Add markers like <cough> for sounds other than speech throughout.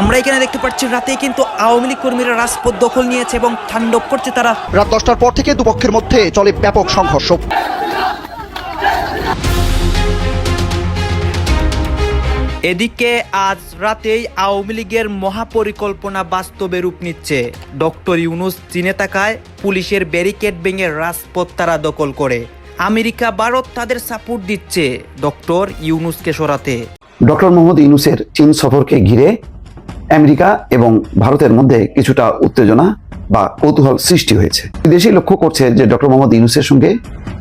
আমরা এখানে দেখতে পাচ্ছি রাতে কিন্তু আওয়ামী লীগ কর্মীরা রাজপথ দখল নিয়েছে এবং তাণ্ডব করছে তারা। রাত দশটার পর থেকে দুপক্ষের মধ্যে চলে ব্যাপক সংঘর্ষ। এদিকে আজ রাতেই আওয়ামী লীগের মহাপরিকল্পনা বাস্তবে রূপ নিচ্ছে। ডক্টর ইউনুস চীনে তাকায় পুলিশের ব্যারিকেড ভেঙে রাজপথ তারা দখল করে। আমেরিকা ভারত তাদের সাপোর্ট দিচ্ছে। ডক্টর ইউনুসকে সরাতে। ডক্টর মোহাম্মদ ইউনুসের চীন সফরকে ঘিরে আমেরিকা এবং ভারতের মধ্যে কিছুটা উত্তেজনা বা কৌতূহল সৃষ্টি হয়েছে। দেশই লক্ষ্য করছে যে ডক্টর মোহাম্মদ ইউনুসের সঙ্গে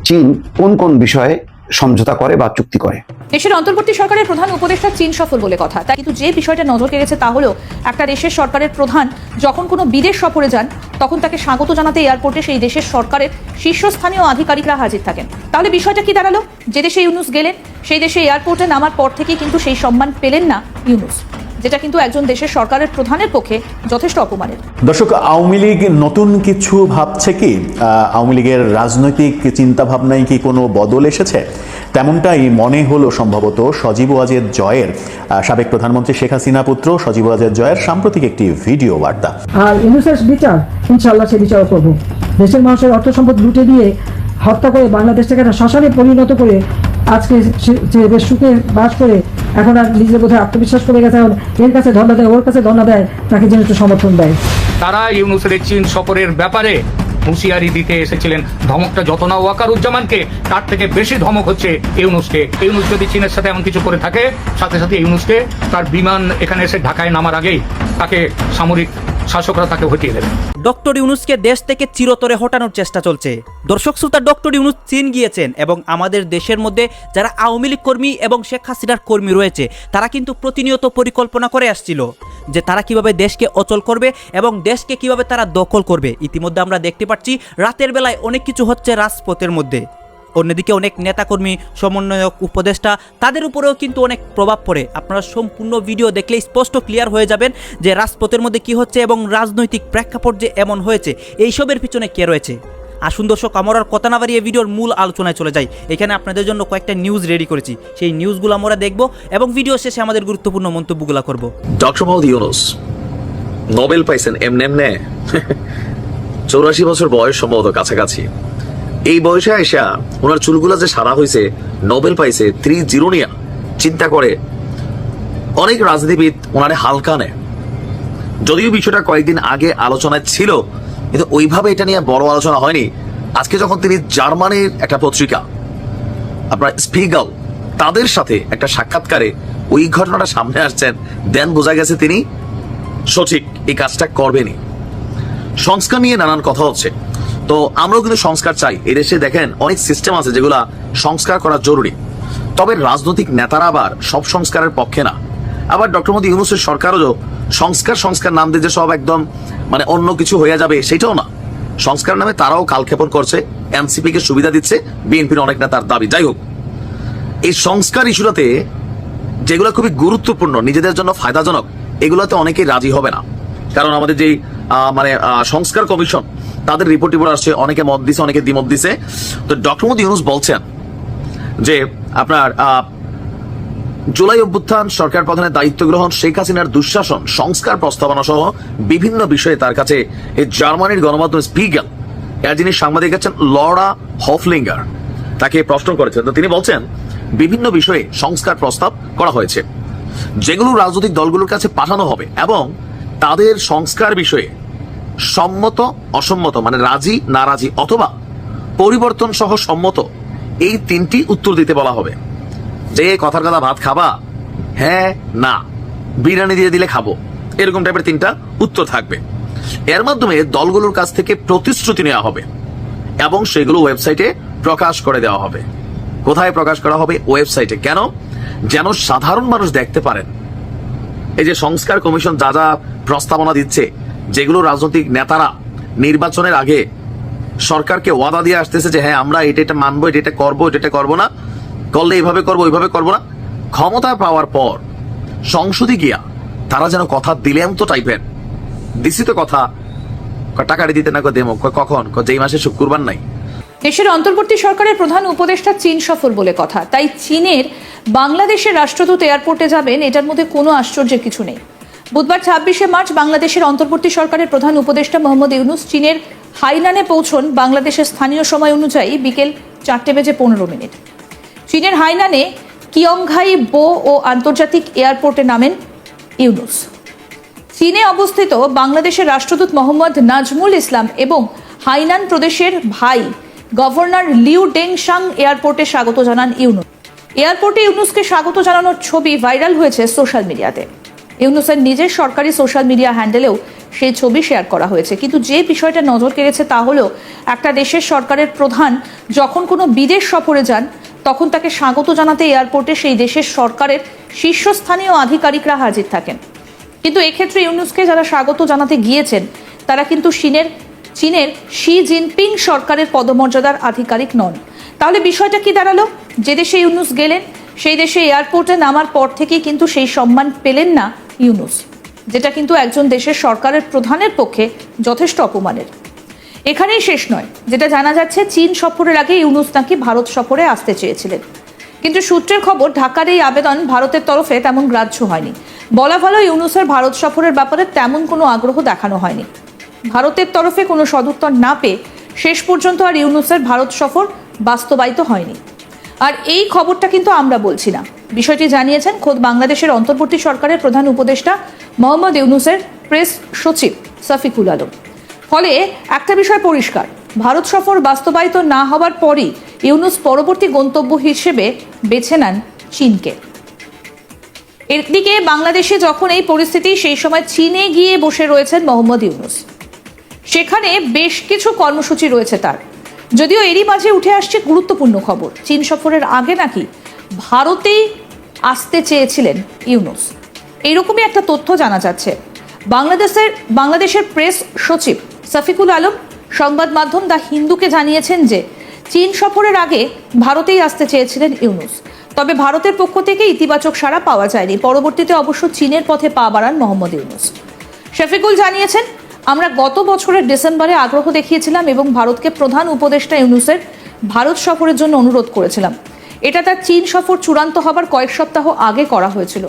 চীন কোন কোন বিষয়ে সমঝোতা করে বা চুক্তি করে। দেশের অন্তর্বর্তী সরকারের প্রধান উপদেষ্টা চীন সফর বলে কথা। তাই কিন্তু যে বিষয়টা নজর কেড়েছে তা হলো, একটা দেশের সরকারের প্রধান যখন কোনো বিদেশ সফরে যান, তখন তাকে স্বাগত জানাতে এয়ারপোর্টে সেই দেশের সরকারের শীর্ষস্থানীয় আধিকারিকরা হাজির থাকেন। তাহলে বিষয়টা কি দাঁড়াল? যে দেশে ইউনুস গেলেন, সেই দেশে এয়ারপোর্টে নামার পর থেকেই কিন্তু সেই সম্মান পেলেন না ইউনুস। যেটা কিন্তু একজন দেশের সরকারের প্রধানের পক্ষে যথেষ্ট অপমানের। দর্শক আওয়ামী লীগ নতুন কিছু ভাবছে কি? আহ, আওয়ামী লীগের রাজনৈতিক চিন্তা ভাবনায় কি কোনো বদল এসেছে? তেমনটাই মনে হলো সম্ভবত সজীব ওয়াজেদ জয়ের সাবেক প্রধানমন্ত্রী শেখ হাসিনা পুত্র সজীব ওয়াজেদ জয়ের সাম্প্রতিক একটি ভিডিও বার্তা। আর ইউনুসের বিচার ইনশাআল্লাহ সে বিচার করব। দেশের মানুষের অর্থ সম্পদ লুটে দিয়ে হত্যা করে বাংলাদেশটাকে একটা শ্মশানে পরিণত করে আজকে সে- বেশ সুখে বাস করে, এখন আর নিজের বোধহয় আত্মবিশ্বাস করে গেছে, এখন এর কাছে ধর্ণা দেয়, ওর কাছে ধর্ণা দেয়, তাকে যেন একটু সমর্থন দেয়। তারা ইউনুসের চীন সফরের ব্যাপারে হুঁশিয়ারি দিতে এসেছিলেন ধমকটা যত না ওয়াকারুজ্জামানকে, তার থেকে বেশি ধমক হচ্ছে ইউনুসকে। ইউনুস যদি চীনের সাথে এমন কিছু করে থাকে, সাথে সাথে ইউনুসকে তার বিমান এখানে এসে ঢাকায় নামার আগেই তাকে সামরিক শাসকরা তাকে হটিয়ে দেবে। ডক্টর ইউনুসকে দেশ থেকে চিরতরে হটানোর চেষ্টা চলছে। দর্শক শ্রোতা, ডক্টর ইউনুস চীন গিয়েছেন এবং আমাদের দেশের মধ্যে যারা আওয়ামী লীগ কর্মী এবং শেখ হাসিনার কর্মী রয়েছে, তারা কিন্তু প্রতিনিয়ত পরিকল্পনা করে আসছিল যে তারা কীভাবে দেশকে অচল করবে এবং দেশকে কীভাবে তারা দখল করবে। ইতিমধ্যে আমরা দেখতে পাচ্ছি রাতের বেলায় অনেক কিছু হচ্ছে রাজপথের মধ্যে। অন্যদিকে অনেক নেতাকর্মী, সমন্বয়ক, উপদেষ্টা, তাদের উপরেও কিন্তু অনেক প্রভাব পড়ে। আপনারা সম্পূর্ণ ভিডিও দেখলে স্পষ্ট ক্লিয়ার হয়ে যাবেন যে রাজপথের মধ্যে কি হচ্ছে এবং রাজনৈতিক প্রেক্ষাপট যে এমন হয়েছে, এইসবের পিছনে কে রয়েছে? আসুন দর্শক, আমরা আর কথা না বাড়িয়ে ভিডিওর মূল আলোচনায় চলে যাই। এখানে আপনাদের জন্য কয়েকটা নিউজ রেডি করেছি। সেই নিউজগুলো আমরা দেখব এবং ভিডিও শেষে আমাদের গুরুত্বপূর্ণ মন্তব্যগুলো করব। ডক্টর ইউনুস নোবেল পাইছেন এমনি এমনে চৌরাশি বছর বয়স সম্ভবত কাছাকাছি। এই বয়সে আইসা ওনার চুলগুলা যে সাদা হয়েছে নোবেল পাইছে ত্রি জিরোনিয়া চিন্তা করে। অনেক রাজনীতিবিদ ওনারে হালকা নেয়। যদিও বিষয়টা কয়েকদিন আগে আলোচনায় ছিল, কিন্তু ওইভাবে এটা নিয়ে বড় আলোচনা হয়নি। আজকে যখন তিনি জার্মানির একটা পত্রিকা, আপনার স্পিগাল তাদের সাথে একটা সাক্ষাৎকারে ওই ঘটনাটা সামনে আসছেন, দেন বোঝা গেছে তিনি সঠিক, এই কাজটা করবেনই। সংস্কার নিয়ে নানান কথা হচ্ছে। তো আমরাও কিন্তু সংস্কার চাই। এদেশে দেখেন অনেক সিস্টেম আছে যেগুলা সংস্কার করা জরুরি। তবে রাজনৈতিক নেতারা আবার সব সংস্কারের পক্ষে না। আবার ডক্টর মোদী ইউনুসের সরকারও সংস্কার সংস্কার নাম দিয়ে যে সব একদম মানে অন্য কিছু হয়ে যাবে সেটাও না। সংস্কার নামে তারাও কালক্ষেপণ করছে, এনসিপি কে সুবিধা দিচ্ছে, বিএনপির অনেক নেতার দাবি। যাই হোক, এই সংস্কার ইস্যুটাতে যেগুলো খুবই গুরুত্বপূর্ণ, নিজেদের জন্য ফায়দাজনক, এগুলোতে অনেকেই রাজি হবে না। কারণ আমাদের যেই মানে সংস্কার কমিশন তাদের রিপোর্ট টিপোর্ট আসছে, অনেকে মত দিছে, অনেকে দ্বিমত দিছে। তো ডক্টর মোদী ইউনুস বলছেন যে, আপনার জুলাই অভ্যুত্থান সরকার প্রধানের দায়িত্ব গ্রহণ, শেখ হাসিনার দুঃশাসন, সংস্কার প্রস্তাবনা সহ বিভিন্ন বিষয়ে তার কাছে এই জার্মানির গণমাধ্যম স্পিগাল, এর যিনি সাংবাদিক আছেন লরা হফলিঙ্গার, তাকে প্রশ্ন করেছেন। তো তিনি বলছেন, বিভিন্ন বিষয়ে সংস্কার প্রস্তাব করা হয়েছে, যেগুলো রাজনৈতিক দলগুলোর কাছে পাঠানো হবে এবং তাদের সংস্কার বিষয়ে সম্মত, অসম্মত মানে রাজি, নারাজি, অথবা পরিবর্তন সহ সম্মত, এই তিনটি উত্তর দিতে বলা হবে। যে কথার কথা ভাত খাবা হ্যাঁ না, বিরিয়ানি দিয়ে দিলে খাব, এরকম টাইপের তিনটা উত্তর থাকবে। এর মাধ্যমে দলগুলোর কাছ থেকে প্রতিশ্রুতি নেওয়া হবে এবং সেগুলো ওয়েবসাইটে প্রকাশ করে দেওয়া হবে। কোথায় প্রকাশ করা হবে? ওয়েবসাইটে কেন? যেন সাধারণ মানুষ দেখতে পারেন। এই যে সংস্কার কমিশন যা যা প্রস্তাবনা দিচ্ছে যেগুলো রাজনৈতিক নেতারা নির্বাচনের আগে সরকারকে ওয়াদা দিয়ে আসতেছে যে হ্যাঁ আমরা এটা এটা মানবো, এটা এটা করব, এটা এটা করব না। করলে এইভাবে করব, ওইভাবে করব না। ক্ষমতা পাওয়ার পর সংসদে গিয়া তারা যেন কথা দিলেন তো টাইপের দিছি তো কথা। টাকাটি দিতে না দেমো কখন? যেই মাসে শুক্রবার নাই। দেশের অন্তর্বর্তী সরকারের প্রধান উপদেষ্টা চীন সফর বলে কথা। তাই চীনের বাংলাদেশের রাষ্ট্রদূত এয়ারপোর্টে যাবেন, এটার মধ্যে কোনো আশ্চর্যের কিছু নেই। বুধবার ছাব্বিশে মার্চ বাংলাদেশের অন্তর্বর্তী সরকারের প্রধান উপদেষ্টা মোহাম্মদ ইউনুস চীনের হাইনানে পৌঁছন বাংলাদেশের স্থানীয় সময় অনুযায়ী বিকেল চারটে বেজে পনেরো মিনিট। চীনের হাইনানে কিয়ংঘাই বো ও আন্তর্জাতিক এয়ারপোর্টে নামেন ইউনুস। চীনে অবস্থিত বাংলাদেশের রাষ্ট্রদূত মোহাম্মদ নাজমুল ইসলাম এবং হাইনান প্রদেশের ভাই গভর্নর লিউ ডেংশাং এয়ারপোর্টে স্বাগত জানান ইউনুস। এয়ারপোর্টে ইউনুসকে স্বাগত জানানোর ছবি ভাইরাল হয়েছে সোশ্যাল মিডিয়াতে। ইউনুসের নিজের সরকারি সোশ্যাল মিডিয়া হ্যান্ডেলেও সেই ছবি শেয়ার করা হয়েছে। কিন্তু যে বিষয়টা নজর কেড়েছে তা হলো, একটা দেশের সরকারের প্রধান যখন কোনো বিদেশ সফরে যান, তখন তাকে স্বাগত জানাতে এয়ারপোর্টে সেই দেশের সরকারের শীর্ষস্থানীয় আধিকারিকরা হাজির থাকেন। কিন্তু এক্ষেত্রে ইউনুসকে যারা স্বাগত জানাতে গিয়েছেন, তারা কিন্তু চীনের চীনের শি জিনপিং সরকারের পদমর্যাদার আধিকারিক নন। তাহলে বিষয়টা কি দাঁড়াল? যে দেশে ইউনুস গেলেন, সেই দেশে এয়ারপোর্টে নামার পর থেকেই কিন্তু সেই সম্মান পেলেন না ইউনুস, যেটা কিন্তু একজন দেশের সরকারের প্রধানের পক্ষে যথেষ্ট অপমানের। এখানেই শেষ নয়, যেটা জানা যাচ্ছে চীন সফরের আগে ইউনুস নাকি ভারত সফরে আসতে চেয়েছিলেন। কিন্তু সূত্রের খবর, ঢাকার এই আবেদন ভারতের তরফে তেমন গ্রাহ্য হয়নি। বলা ভালো, ইউনুসের ভারত সফরের ব্যাপারে তেমন কোনো আগ্রহ দেখানো হয়নি। ভারতের তরফে কোনো সদুত্তর না পেয়ে শেষ পর্যন্ত আর ইউনুসের ভারত সফর বাস্তবায়িত হয়নি। আর এই খবরটা কিন্তু আমরা বলছি না। বিষয়টি জানিয়েছেন খোদ বাংলাদেশের অন্তর্বর্তী সরকারের প্রধান উপদেষ্টা মোহাম্মদ ইউনুসের প্রেস সচিব সাফিকুল আলম। ফলে একটা বিষয় পরিষ্কার, ভারত সফর বাস্তবায়িত না হওয়ার পরই ইউনুস পরবর্তী গন্তব্য হিসেবে বেছে নেন চীনকে। এদিকে বাংলাদেশে যখন এই পরিস্থিতি, সেই সময় চীনে গিয়ে বসে রয়েছেন মোহাম্মদ ইউনুস। সেখানে বেশ কিছু কর্মসূচি রয়েছে তার। যদিও এরই মাঝে উঠে আসছে গুরুত্বপূর্ণ খবর, চীন সফরের আগে নাকি ভারতেই আসতে চেয়েছিলেন ইউনুস। এইরকমই একটা তথ্য জানা যাচ্ছে। বাংলাদেশের বাংলাদেশের প্রেস সচিব সাফিকুল আলম সংবাদ মাধ্যম দ্য হিন্দুকে জানিয়েছেন যে, চীন সফরের আগে ভারতেই আসতে চেয়েছিলেন ইউনুস। তবে ভারতের পক্ষ থেকে ইতিবাচক সাড়া পাওয়া যায়নি। পরবর্তীতে অবশ্য চীনের পথে পা বাড়ান মোহাম্মদ ইউনুস। শফিকুল জানিয়েছেন, আমরা গত বছরের ডিসেম্বরে আগ্রহ দেখিয়েছিলাম এবং ভারতকে প্রধান উপদেষ্টা ইউনুসের ভারত সফরের জন্য অনুরোধ করেছিলাম। এটা তার চীন সফর চূড়ান্ত হবার কয়েক সপ্তাহ আগে করা হয়েছিল।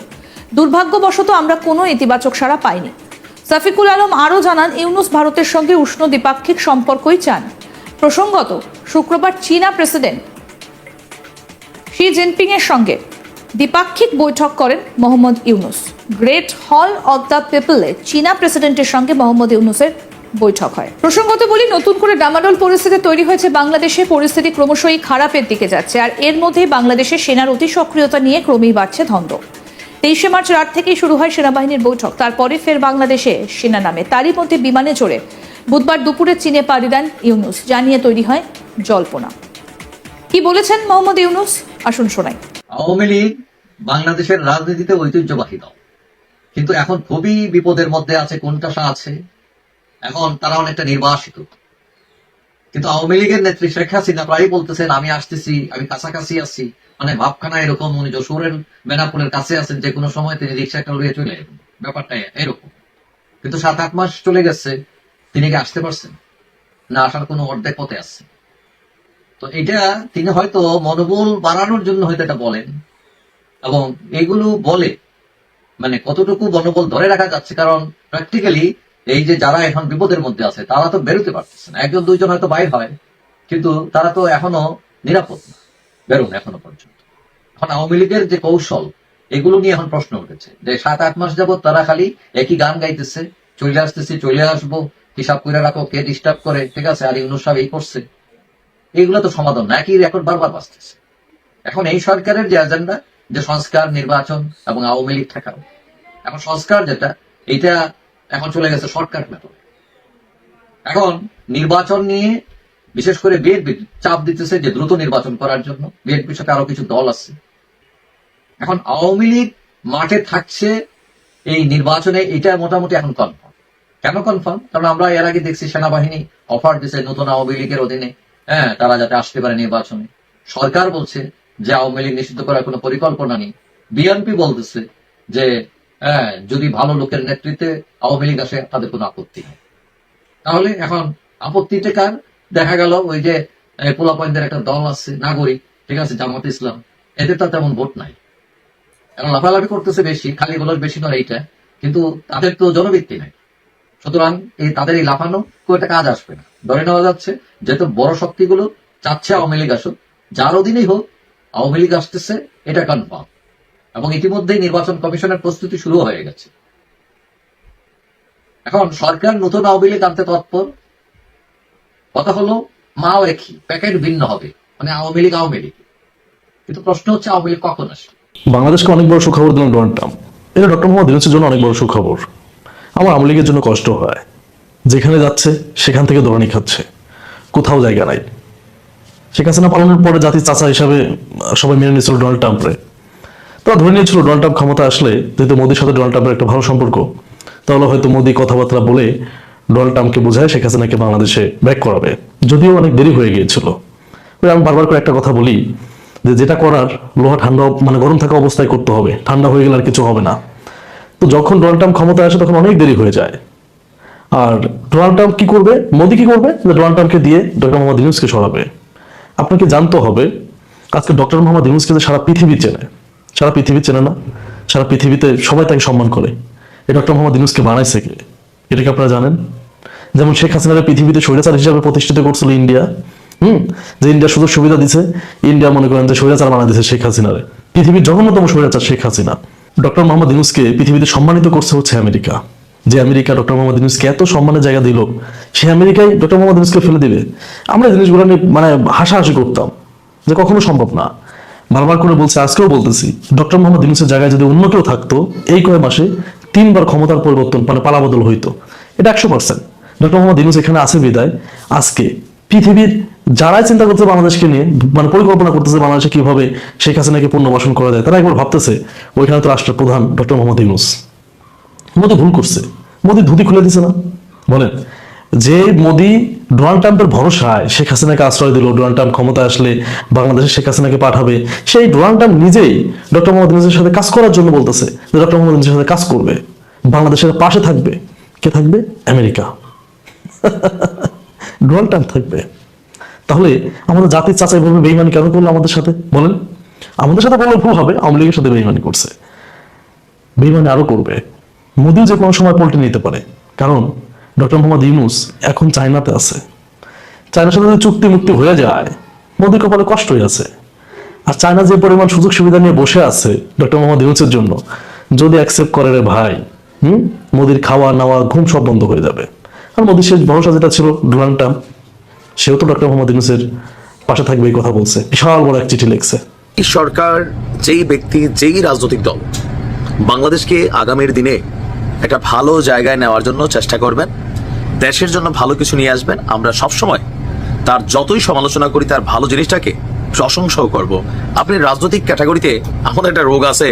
দুর্ভাগ্যবশত আমরা কোনো ইতিবাচক সাড়া পাইনি। সাফিকুল আলম আরও জানান, ইউনুস ভারতের সঙ্গে উষ্ণ দ্বিপাক্ষিক সম্পর্কই চান। প্রসঙ্গত, শুক্রবার চীনা প্রেসিডেন্ট শি জিনপিং এর সঙ্গে দ্বিপাক্ষিক বৈঠক করেন Mohammad Yunus. Great hall of the পিপলে চীনা প্রেসিডেন্টের সঙ্গে মোহাম্মদ ইউনুসের বৈঠক হয়। প্রসঙ্গত বলি, নতুন করে ডামাডোল পরিস্থিতি তৈরি হয়েছে বাংলাদেশে। পরিস্থিতি ক্রমশই খারাপের দিকে যাচ্ছে। আর এর মধ্যেই বাংলাদেশের সেনার অতি সক্রিয়তা নিয়ে ক্রমেই বাড়ছে ধন্দ তেইশে মার্চ রাত থেকেই শুরু হয় সেনাবাহিনীর বৈঠক। তারপরে ফের বাংলাদেশে সেনা নামে। তারই মধ্যে বিমানে চড়ে বুধবার দুপুরে চীনে পাড়ি দেন ইউনুস। জানিয়ে তৈরি হয় জল্পনা। কি বলেছেন মোহাম্মদ ইউনুস? আসুন শোনাই। আওয়ামী লীগ বাংলাদেশের রাজনীতিতে ঐতিহ্যবাহী দল। কিন্তু এখন খুবই বিপদের মধ্যে আছে, কোনটা আছে এখন তারা অনেকটা নির্বাসিত। কিন্তু আওয়ামী লীগের নেত্রী শেখ হাসিনা প্রায়ই বলতেছেন, আমি আসতেছি, আমি কাছাকাছি আছি। মানে ভাবখানা এরকম, উনি যশোরের বেনাপুরের কাছে আছেন, যে কোনো সময় তিনি রিক্সাটা উড়িয়ে চলে যাবেন। ব্যাপারটা এরকম। কিন্তু সাত, আট মাস চলে গেছে, তিনি কি আসতে পারছেন? না আসার কোনো অর্ধেক পথে আসছে তো এটা তিনি হয়তো মনোবল বাড়ানোর জন্য হয়তো এটা বলেন। এবং এগুলো বলে মানে কতটুকু মনোবল ধরে রাখা যাচ্ছে, কারণ প্র্যাকটিক্যালি এই যে যারা এখন বিপদের মধ্যে আছে, তারা তো বেরোতে পারতেছে না। একজন, দুইজন হয়তো বাইর হয়, কিন্তু তারা তো এখনও নিরাপদ না, বেরোন এখনও পর্যন্ত। এখন আওয়ামী লীগের যে কৌশল, এগুলো নিয়ে এখন প্রশ্ন উঠেছে যে সাত, আট মাস যাবত তারা খালি একই গান গাইতেছে, চলে আসতেছি, চলে আসব, হিসাব করে রাখো, কে ডিস্টার্ব করে, ঠিক আছে আর ইউনুস সাহেব এই করছে। এইগুলো তো সমাধান না, একই রেকর্ড বারবার বাঁচতেছে এখন এই সরকারের যে এজেন্ডা যে সংস্কার, নির্বাচন এবং আওয়ামী লীগ ঠেকানো এখন সংস্কার যেটা এটা এখন চলে গেছে শর্টকাট মেথড এখন নির্বাচন নিয়ে বিশেষ করে বিএনপি চাপ দিতেছে যে দ্রুত নির্বাচন করার জন্য। বিএনপির সাথে আরও কিছু দল আছে। এখন আওয়ামী লীগ মাঠে থাকছে এই নির্বাচনে, এটা মোটামুটি এখন কনফার্ম কেন কনফার্ম কারণ আমরা এর আগে দেখছি সেনাবাহিনী অফার দিছে নতুন আওয়ামী লীগের অধীনে হ্যাঁ তারা যাতে আসতে পারে নির্বাচনে। সরকার বলছে যে আওয়ামী লীগ নিষিদ্ধ করার কোনো পরিকল্পনা নেই। বিএনপি বলতেছে যে হ্যাঁ যদি ভালো লোকের নেতৃত্বে আওয়ামী লীগ আসে, তাদের কোনো আপত্তি নেই। তাহলে এখন আপত্তিতে কার? দেখা গেল ওই যে পোলাপয়েন্টের একটা দল আছে, নাগরিক, ঠিক আছে, জামাত ইসলাম। এদের তো তেমন ভোট নাই। এখন লাফালাফি করতেছে বেশি, খালি বলার বেশি নয় এইটা, কিন্তু তাদের তো জনবৃত্তি নাই। সুতরাং এই তাদের এই লাফানো খুব একটা কাজ আসবে না। ধরে নেওয়া যাচ্ছে, যেহেতু বড় শক্তিগুলো চাচ্ছে আওয়ামী লীগ আসুক যার অধীনেই হোক আওয়ামী লীগ আসতেছে, এটা কনফার্ম এবং ইতিমধ্যেই নির্বাচন কমিশনের প্রস্তুতি শুরু হয়ে গেছে। এখন সরকার নতুন আওয়ামী লীগ আনতে তৎপর। কথা হলো, মাও একই, প্যাকেট ভিন্ন হবে মানে আওয়ামী লীগ আওয়ামী লীগ। কিন্তু প্রশ্ন হচ্ছে আওয়ামী লীগ কখন আসবে? বাংলাদেশকে অনেক বড় সুখবর দিলাম ডোনাল্ড ট্রাম্প। এটা ডক্টর মোহাম্মদ ইউনুসের জন্য অনেক বড় সুখবর। আমার আওয়ামী লীগের জন্য কষ্ট হয়। যেখানে যাচ্ছে, সেখান থেকে দৌড়ানি খাচ্ছে। কোথাও জায়গা নাই। শেখ হাসিনা পালনের পরে জাতির চাচা হিসাবে সবাই মেনে নিয়েছিল ডোনাল্ড ট্রাম্পরে। তারা ধরে নিয়েছিল ডোনাল্ড ট্রাম্প ক্ষমতা আসলে যেহেতু মোদির সাথে ডোনাল্ড ট্রাম্পের একটা ভালো সম্পর্ক, তাহলে হয়তো মোদি কথাবার্তা বলে ডোনাল্ড ট্রাম্পকে বোঝায় শেখ হাসিনাকে বাংলাদেশে ব্যাক করাবে। যদিও অনেক দেরি হয়ে গিয়েছিল। আমি বারবার করে একটা কথা বলি যে যেটা করার লোহা ঠান্ডা মানে গরম থাকা অবস্থায় করতে হবে। ঠান্ডা হয়ে গেলে আর কিছু হবে না। তো যখন ডোনাল্ড ট্রাম্প ক্ষমতায় আসে তখন অনেক দেরি হয়ে যায়। আর ডোনাল্ড ট্রাম্প কি করবে? মোদি কি করবে? যে ডোনাল্ড ট্রাম্পকে দিয়ে ডক্টর মোহাম্মদ ইউনুসকে সরাবে? আপনাকে জানতে হবে, আজকে ডক্টর মোহাম্মদ ইউনুসকে সারা পৃথিবী চেনে সারা পৃথিবী চেনে না, সারা পৃথিবীতে সবাই তাকে সম্মান করে। এই ডক্টর মোহাম্মদ ইউনুসকে বানাইছে কে? এটা কি আপনারা জানেন? যেমন শেখ হাসিনার পৃথিবীতে স্বৈরাচার হিসাবে প্রতিষ্ঠিত করছিল ইন্ডিয়া, হুম? যে ইন্ডিয়া সুযোগ সুবিধা দিছে, ইন্ডিয়া মনে করেন যে স্বৈরাচার বানা দিছে শেখ হাসিনারে। পৃথিবীর জঘন্যতম স্বৈরাচার শেখ হাসিনা। ডক্টর মোহাম্মদ ইউনুসকে পৃথিবীতে সম্মানিত করছে হচ্ছে আমেরিকা। যে আমেরিকা ডক্টর মোহাম্মদ ইউনুসকে এত সম্মানের জায়গা দিল সে আমেরিকায় ডক্টর মোহাম্মদ ইউনুসকে ফেলে দিবে। আমরা জিনিসগুলো নিয়ে মানে হাসাহাসি করতাম, যে কখনো সম্ভব না। বারবার করে বলছে, আজকেও বলতেছি। ডক্টর মোহাম্মদ ইউনুসের জায়গায় যদি অন্য কেউ থাকতো, এই কয় মাসে তিনবার ক্ষমতার পরিবর্তন মানে পালাবদল হইতো। এটা একশো পার্সেন্ট ডক্টর মোহাম্মদ ইউনুস এখানে আছে বিদায়। আজকে পৃথিবীর যারাই চিন্তা করছে বাংলাদেশকে নিয়ে মানে পরিকল্পনা করতেছে বাংলাদেশে কীভাবে শেখ হাসিনাকে পুনর্বাসন করা যায়, তারা একবার ভাবতেছে, ওইখানে তো রাষ্ট্রের প্রধান ডক্টর মোহাম্মদ ইউনুস। মোদি ভুল করছে। মোদি ধুতি খুলে দিছে না। বলেন, যে মোদি ডোনাল্ড ট্রাম্পের ভরসায় শেখ হাসিনাকে আশ্রয় দিল ডোনাল্ড ট্রাম্প ক্ষমতা আসলে বাংলাদেশে শেখ হাসিনাকে পাঠাবে। সেই ডোনাল্ড ট্রাম্প নিজেই ডক্টর মোহাম্মদ ইউনুসের সাথে কাজ করার জন্য বলতেছে যে ডক্টর মোহাম্মদ ইউনুসের সাথে কাজ করবে। বাংলাদেশের পাশে থাকবে। কে থাকবে? আমেরিকা। <laughs> ডোনাল্ড ট্রাম্প থাকবে। তাহলে আমাদের জাতির চাচাই বলবে বেইমানি কেন করল আমাদের সাথে? বলেন। আমাদের সাথে বললে ভুল হবে, আওয়ামী লীগের সাথে বেইমানি করছে। বেইমানি আরও করবে। মোদি যে কোনো সময় পল্টে নিতে পারে। কারণ ডক্টর মোহাম্মদ ইউনুস এখন চায়নাতে আছে। চায়নার সাথে যদি চুক্তি মুক্তি হয়ে যায়, মোদির কপালে কষ্ট হয়ে আছে। আর চায়না যে পরিমাণ সুযোগ সুবিধা নিয়ে বসে আছে ডক্টর মোহাম্মদ ইউনুসের জন্য, যদি অ্যাকসেপ্ট করে রে ভাই, হুম? মোদির খাওয়া, নাওয়া, ঘুম সব বন্ধ হয়ে যাবে। আর মোদির শেষ ভরসা যেটা ছিল ডোনাল্ড ট্রাম্প সেও তো ডক্টর মোহাম্মদ ইউনুসের পাশে থাকবে এই কথা বলছে। বিশাল বড় এক চিঠি লিখছে। এই সরকার, যেই ব্যক্তি, যেই রাজনৈতিক দল, বাংলাদেশকে আগামীর দিনে একটা ভালো জায়গায় নেওয়ার জন্য চেষ্টা করবেন। দেশের জন্য ভালো কিছু নিয়ে আসবেন, আমরা সবসময় তার যতই সমালোচনা করি, তার ভালো জিনিসটাকে প্রশংসাও করব। আপনি রাজনৈতিক ক্যাটাগরিতে আমাদের একটা রোগ আছে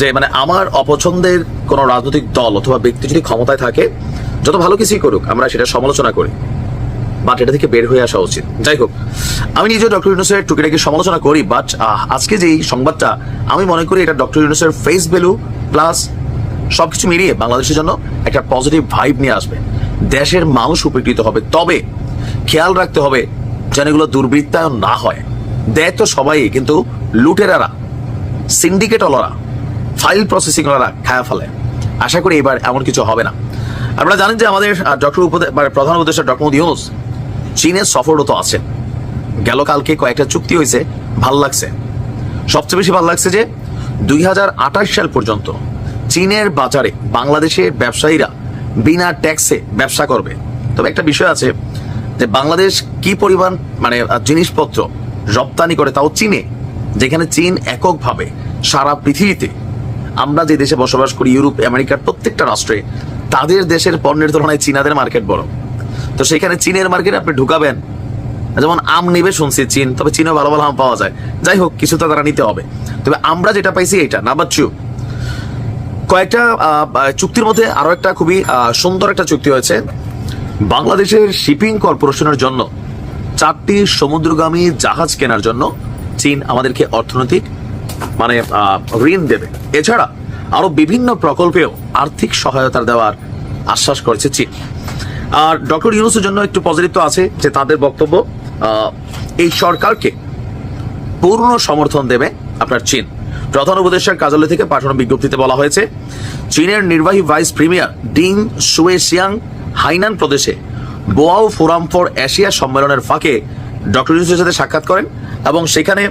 যে মানে আমার অপছন্দের কোনো রাজনৈতিক দল অথবা ব্যক্তি যদি ক্ষমতায় থাকে, যত ভালো কিছুই করুক, আমরা সেটা সমালোচনা করি। বাট এটা থেকে বের হয়ে আসা উচিত। যাই হোক, আমি নিজেও ডক্টর ইউনুসের টুকিটাকি সমালোচনা করি, বাট আজকে যে সংবাদটা, আমি মনে করি এটা ডক্টর ইউনুসের ফেস ভ্যালু প্লাস সবকিছু মিলিয়ে বাংলাদেশের জন্য একটা পজিটিভ ভাইব নিয়ে আসবে। দেশের মানুষ উপকৃত হবে। তবে খেয়াল রাখতে হবে যেন এগুলো দুর্বৃত্তায়ন না হয়। দেয় তো সবাই, কিন্তু লুটেরারা সিন্ডিকেট ওলারা ফাইল প্রসেসিং ওলারা খায়া ফেলে। আশা করি এবার এমন কিছু হবে না। আপনারা জানেন যে আমাদের ডক্টর মানে প্রধান উপদেষ্টা ডক্টর মোদী ইউনুস চীনের সফররত আছেন। গেল কালকে কয়েকটা চুক্তি হয়েছে, ভালো লাগছে। সবচেয়ে বেশি ভালো লাগছে যে দুই হাজার আঠাশ সাল পর্যন্ত চীনের বাজারে বাংলাদেশের ব্যবসায়ীরা বিনা ট্যাক্সে ব্যবসা করবে। তবে একটা বিষয় আছে যে বাংলাদেশ কি পরিমাণ মানে জিনিসপত্র রপ্তানি করে তাও চীনে, যেখানে চীন এককভাবে সারা পৃথিবীতে আমরা যে দেশে বসবাস করি, ইউরোপ, আমেরিকার প্রত্যেকটা রাষ্ট্রে, তাদের দেশের পণ্যের তুলনায় চীনাদের মার্কেট বড়। তো সেখানে চীনের মার্কেট আপনি ঢুকাবেন, যেমন আম নেবে শুনছি চীন, তবে চীনেও ভালো ভালো আম পাওয়া যায়। যাই হোক, কিছু তো তারা নিতে হবে। তবে আমরা যেটা পাইছি এটা নাম্বার কয়েকটা চুক্তির মধ্যে আরও একটা খুবই সুন্দর একটা চুক্তি হয়েছে। বাংলাদেশের শিপিং কর্পোরেশনের জন্য চারটি সমুদ্রগামী জাহাজ কেনার জন্য চীন আমাদেরকে অর্থনৈতিক মানে ঋণ দেবে। এছাড়া আরও বিভিন্ন প্রকল্পেও আর্থিক সহায়তা দেওয়ার আশ্বাস করেছে চীন। আর ডক্টর ইউনুসের জন্য একটু পজিটিভ তো আছে যে তাদের বক্তব্য এই সরকারকে পূর্ণ সমর্থন দেবে আপনার চীন। প্রধান উপদেষ্টার কার্যালয় থেকে পাঠানো বিজ্ঞপ্তিতে বলা হয়েছে, চীনের নির্বাহী ভাইস প্রিমিয়ার ডিং সুয়েশিয়াং হাইনান প্রদেশে বোয়াও ফোরাম ফর এশিয়া সম্মেলনের ফাঁকে ডক্টর ইউনুসের সাথে সাক্ষাৎ করেন এবং সেখানে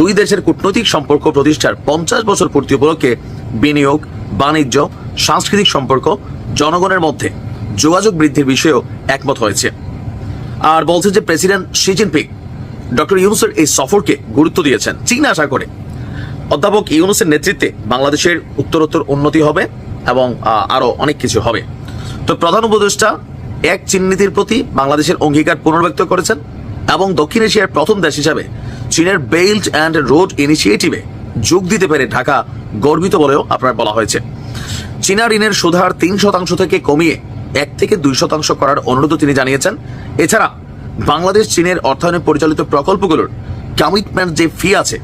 দুই দেশের কূটনৈতিক সম্পর্ক প্রতিষ্ঠার পঞ্চাশ বছর পূর্তি উপলক্ষে বিনিয়োগ, বাণিজ্য, সাংস্কৃতিক সম্পর্ক, জনগণের মধ্যে যোগাযোগ বৃদ্ধির বিষয়েও একমত হয়েছে। আর বলছে যে প্রেসিডেন্ট শি জিনপিং ডক্টর ইউনুসের এই সফরকে গুরুত্ব দিয়েছেন। চীন আশা করে অধ্যাপক ইউনুসের নেতৃত্বে বাংলাদেশের উত্তরোত্তর উন্নতি হবে এবং আহ, আরও অনেক কিছু হবে। তো প্রধান উপদেষ্টা এক চীন নীতির প্রতি বাংলাদেশের অঙ্গীকার পুনর্ব্যক্ত করেছেন এবং দক্ষিণ এশিয়ার প্রথম দেশ হিসাবে চীনের বেল্ট অ্যান্ড রোড ইনিশিয়েটিভে যোগ দিতে পেরে ঢাকা গর্বিত বলেও আপনার বলা হয়েছে। চীনা ঋণের সুধার তিন শতাংশ থেকে কমিয়ে এক থেকে দুই শতাংশ করার অনুরোধও তিনি জানিয়েছেন। এছাড়া বাংলাদেশ চীনের অর্থায়নে পরিচালিত প্রকল্পগুলোর কমিটমেন্ট যে ফি আছে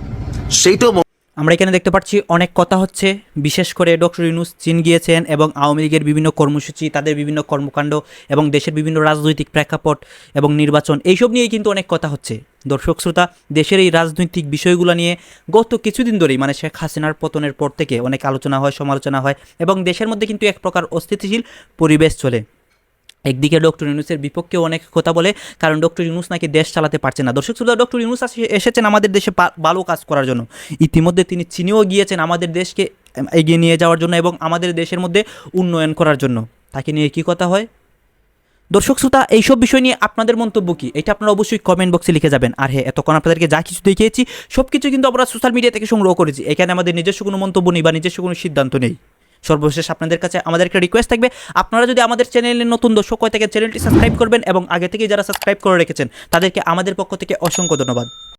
সেইটাও আমরা এখানে দেখতে পাচ্ছি অনেক কথা হচ্ছে। বিশেষ করে ডক্টর ইউনুস চীন গিয়েছেন এবং আওয়ামী লীগের বিভিন্ন কর্মসূচি, তাদের বিভিন্ন কর্মকাণ্ড এবং দেশের বিভিন্ন রাজনৈতিক প্রেক্ষাপট এবং নির্বাচন, এইসব নিয়েই কিন্তু অনেক কথা হচ্ছে। দর্শক শ্রোতা, দেশের এই রাজনৈতিক বিষয়গুলো নিয়ে গত কিছুদিন ধরেই মানে শেখ হাসিনার পতনের পর থেকে অনেক আলোচনা হয়, সমালোচনা হয় এবং দেশের মধ্যে কিন্তু এক প্রকার অস্থিতিশীল পরিবেশ চলে। একদিকে ডক্টর ইউনুসের বিপক্ষে অনেক কথা বলে, কারণ ডক্টর ইউনুস নাকি দেশ চালাতে পারছে না। দর্শক, শ্রোতা, ডক্টর ইউনুস এসেছেন আমাদের দেশে ভালো কাজ করার জন্য। ইতিমধ্যে তিনি চীনেও গিয়েছেন আমাদের দেশকে এগিয়ে নিয়ে যাওয়ার জন্য এবং আমাদের দেশের মধ্যে উন্নয়ন করার জন্য। তাকে নিয়ে কি কথা হয়? দর্শক, শ্রোতা, এইসব বিষয় নিয়ে আপনাদের মন্তব্য কি? এটা আপনারা অবশ্যই কমেন্ট বক্সে লিখে যাবেন। আর হ্যাঁ এতক্ষণ আপনাদেরকে যা কিছু দেখিয়েছি সব কিছু কিন্তু আমরা সোশ্যাল মিডিয়া থেকে সংগ্রহ করেছি। এখানে আমাদের নিজস্ব কোনো মন্তব্য নেই বা নিজস্ব কোনো সিদ্ধান্ত নেই। সর্বশেষ আপনাদের কাছে আমাদের একটা রিকোয়েস্ট থাকবে। আপনারা যদি আমাদের চ্যানেলে নতুন দর্শক হয়ে থাকে চ্যানেলটি সাবস্ক্রাইব করবেন এবং আগে থেকে যারা সাবস্ক্রাইব করে রেখেছেন, তাদেরকে আমাদের পক্ষ থেকে অসংখ্য ধন্যবাদ।